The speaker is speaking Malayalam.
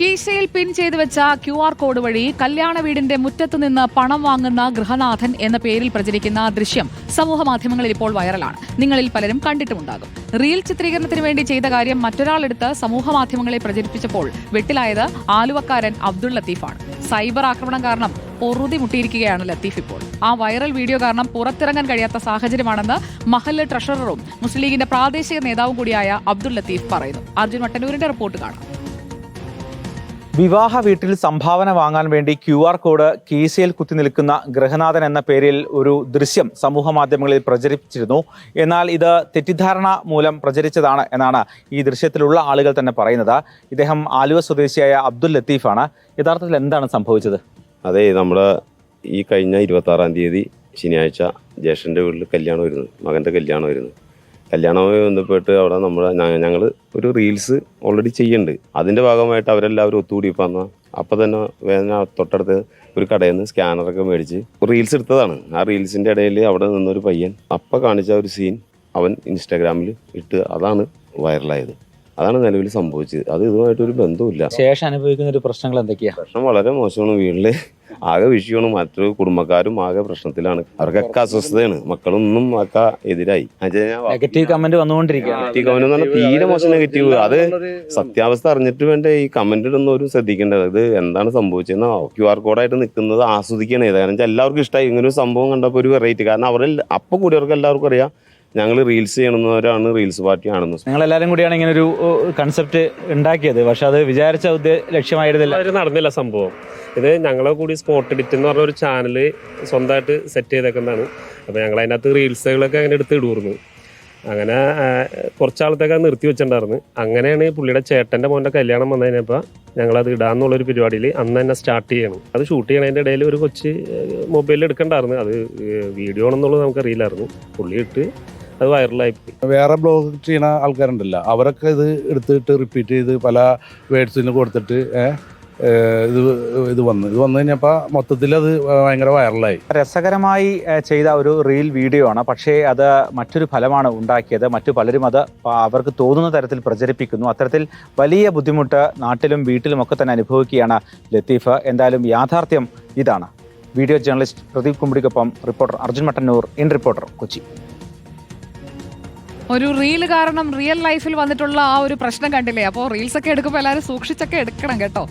കീശയിൽ പിൻ ചെയ്തു വെച്ച ക്യു ആർ കോഡ് വഴി കല്യാണ വീടിന്റെ മുറ്റത്ത് നിന്ന് പണം വാങ്ങുന്ന ഗൃഹനാഥൻ എന്ന പേരിൽ പ്രചരിക്കുന്ന ദൃശ്യം സമൂഹ മാധ്യമങ്ങളിൽ ഇപ്പോൾ വൈറലാണ്. നിങ്ങളിൽ പലരും കണ്ടിട്ടുമുണ്ടാകും. റീൽ ചിത്രീകരണത്തിന് വേണ്ടി ചെയ്ത കാര്യം മറ്റൊരാളെടുത്ത് സമൂഹ മാധ്യമങ്ങളിൽ പ്രചരിപ്പിച്ചപ്പോൾ വെട്ടിലായത് ആലുവക്കാരൻ അബ്ദുൾ ലത്തീഫാണ്. സൈബർ ആക്രമണം കാരണം പൊറുതി മുട്ടിയിരിക്കുകയാണ് ലത്തീഫ് ഇപ്പോൾ. ആ വൈറൽ വീഡിയോ കാരണം പുറത്തിറങ്ങാൻ കഴിയാത്ത സാഹചര്യമാണെന്ന് മഹല്ല് ട്രഷററും മുസ്ലിം ലീഗിന്റെ പ്രാദേശിക നേതാവും കൂടിയായ അബ്ദുൾ ലത്തീഫ് പറയുന്നു. അർജുൻ മട്ടന്നൂരിന്റെ റിപ്പോർട്ട് കാണാം. വിവാഹ വീട്ടിൽ സംഭാവന വാങ്ങാൻ വേണ്ടി ക്യു ആർ കോഡ് കീശയിൽ കുത്തി നിൽക്കുന്ന ഗൃഹനാഥൻ എന്ന പേരിൽ ഒരു ദൃശ്യം സമൂഹ മാധ്യമങ്ങളിൽ പ്രചരിപ്പിച്ചിരുന്നു. എന്നാൽ ഇത് തെറ്റിദ്ധാരണ മൂലം പ്രചരിച്ചതാണ് എന്നാണ് ഈ ദൃശ്യത്തിലുള്ള ആളുകൾ തന്നെ പറയുന്നത്. ഇദ്ദേഹം ആലുവ സ്വദേശിയായ അബ്ദുൽ ലത്തീഫാണ്. യഥാർത്ഥത്തിൽ എന്താണ് സംഭവിച്ചത്? അതെ നമ്മൾ ഈ കഴിഞ്ഞ ഇരുപത്തി ആറാം തീയതി ശനിയാഴ്ച ജ്യേഷ്ഠന്റെ വീട്ടിൽ കല്യാണം വരുന്നു മകന്റെ കല്യാണം വരുന്നു കല്യാണവുമായി ബന്ധപ്പെട്ട് അവിടെ നമ്മൾ ഞങ്ങൾ ഒരു റീൽസ് ഓൾറെഡി ചെയ്യുന്നുണ്ട് അതിന്റെ ഭാഗമായിട്ട് അവരെല്ലാവരും ഒത്തുകൂടി പറഞ്ഞ അപ്പം തന്നെ വേദന തൊട്ടടുത്ത് ഒരു കടയിൽ നിന്ന് സ്കാനറൊക്കെ മേടിച്ച് റീൽസ് എടുത്തതാണ്. ആ റീൽസിന്റെ ഇടയിൽ അവിടെ നിന്നൊരു പയ്യൻ അപ്പം കാണിച്ച ഒരു സീൻ അവൻ ഇൻസ്റ്റാഗ്രാമിൽ ഇട്ട് അതാണ് വൈറലായത്. അതാണ് നിലവിൽ സംഭവിച്ചത്. അത് ഇതുമായിട്ടൊരു ബന്ധവുമില്ല. ശേഷം അനുഭവിക്കുന്ന ഒരു പ്രശ്നങ്ങൾ എന്തൊക്കെയാണ് പ്രശ്നം വളരെ മോശമാണ് വീട്ടിൽ. ആകെ വിഷയമാണ്. മറ്റു കുടുംബക്കാരും ആകെ പ്രശ്നത്തിലാണ്. അവർക്കൊക്കെ അസ്വസ്ഥതയാണ്. മക്കളൊന്നും ഒക്കെ എതിരായി. നെഗറ്റീവ് കമന്റ് വന്നുകൊണ്ടിരിക്കുകയാണ്. നെഗറ്റീവ് കമന്റ് എന്ന് പറഞ്ഞാൽ തീരെ മോശം നെഗറ്റീവ് അത് സത്യാവസ്ഥ അറിഞ്ഞിട്ട് വേണ്ട ഈ കമന്റ് ഒരു ശ്രദ്ധിക്കേണ്ടത് ഇത് എന്താണ് സംഭവിച്ചതെന്ന് ക്യു ആർ കോഡായിട്ട് നിൽക്കുന്നത് ആസ്വദിക്കണം കാരണം വെച്ചാൽ എല്ലാവർക്കും ഇഷ്ടമായി ഇങ്ങനെ ഒരു സംഭവം കണ്ടപ്പോൾ ഒരു വെറൈറ്റി കാരണം അവരെ അപ്പം കൂടിയവർക്ക് എല്ലാവർക്കും അറിയാം. ഞങ്ങൾ റീൽസ് ചെയ്യണമെന്നവരാണ് റീൽസ് പാർട്ടി ആണെന്ന്. ഞങ്ങൾ എല്ലാവരും കൂടിയാണ് ഇങ്ങനെ ഒരു കൺസെപ്റ്റ് ഉണ്ടാക്കിയത്. പക്ഷെ അത് വിചാരിച്ച ലക്ഷ്യമായിരുന്നില്ല. നടന്നില്ല സംഭവം. ഇത് ഞങ്ങളെ കൂടി സ്പോട്ട് എഡിറ്റ് എന്ന് പറഞ്ഞ ഒരു ചാനൽ സ്വന്തമായിട്ട് സെറ്റ് ചെയ്തേക്കുന്നതാണ്. അപ്പോൾ ഞങ്ങൾ അതിനകത്ത് റീൽസുകളൊക്കെ അങ്ങനെ എടുത്ത് ഇടുവായിരുന്നു. അങ്ങനെ കുറച്ച് കുറച്ചാളത്തേക്ക് അത് നിർത്തി വെച്ചിട്ടുണ്ടായിരുന്നു. അങ്ങനെയാണ് പുള്ളിയുടെ ചേട്ടന്റെ മോന്റെ കല്യാണം വന്നു കഴിഞ്ഞപ്പോൾ ഞങ്ങളത് ഇടാന്നുള്ളൊരു പരിപാടിയിൽ അന്ന് തന്നെ സ്റ്റാർട്ട് ചെയ്യണം. അത് ഷൂട്ട് ചെയ്യണതിന്റെ ഇടയിൽ ഒരു കൊച്ച് മൊബൈലിൽ എടുക്കണ്ടായിരുന്നു. അത് വീഡിയോ ആണെന്നുള്ളത് നമുക്കറിയില്ലായിരുന്നു പുള്ളി ഇട്ട് അത് വൈറലായി വേറെ ബ്ലോഗ് ചെയ്യുന്ന ആൾക്കാരുണ്ടല്ലോ. അവരൊക്കെ ഇത് എടുത്തിട്ട് റിപ്പീറ്റ് ചെയ്ത് പല വേർഡ്സിന് കൊടുത്തിട്ട് ഇത് ഇത് വന്നു. ഇത് വന്നു കഴിഞ്ഞപ്പോൾ മൊത്തത്തിൽ അത് ഭയങ്കര വൈറലായി. രസകരമായി ചെയ്ത ഒരു റീൽ വീഡിയോ ആണ്. പക്ഷേ അത് മറ്റൊരു ഫലമാണ് ഉണ്ടാക്കിയത്. മറ്റു പലരും അത് അവർക്ക് തോന്നുന്ന തരത്തിൽ പ്രചരിപ്പിക്കുന്നു. അത്തരത്തിൽ വലിയ ബുദ്ധിമുട്ട് നാട്ടിലും വീട്ടിലും ഒക്കെ തന്നെ അനുഭവിക്കുകയാണ് ലത്തീഫ്. എന്തായാലും യാഥാർത്ഥ്യം ഇതാണ്. Video journalist Pradeep കുമ്പിടിക്കൊപ്പം reporter Arjun Mattannur in reporter Kochi. ഒരു റീൽ കാരണം റിയൽ ലൈഫിൽ വന്നിട്ടുള്ള ആ ഒരു പ്രശ്നം കണ്ടില്ലേ? അപ്പോൾ റീൽസ് ഒക്കെ എടുക്കുമ്പോൾ എല്ലാവരും സൂക്ഷിച്ചൊക്കെ എടുക്കണം കേട്ടോ.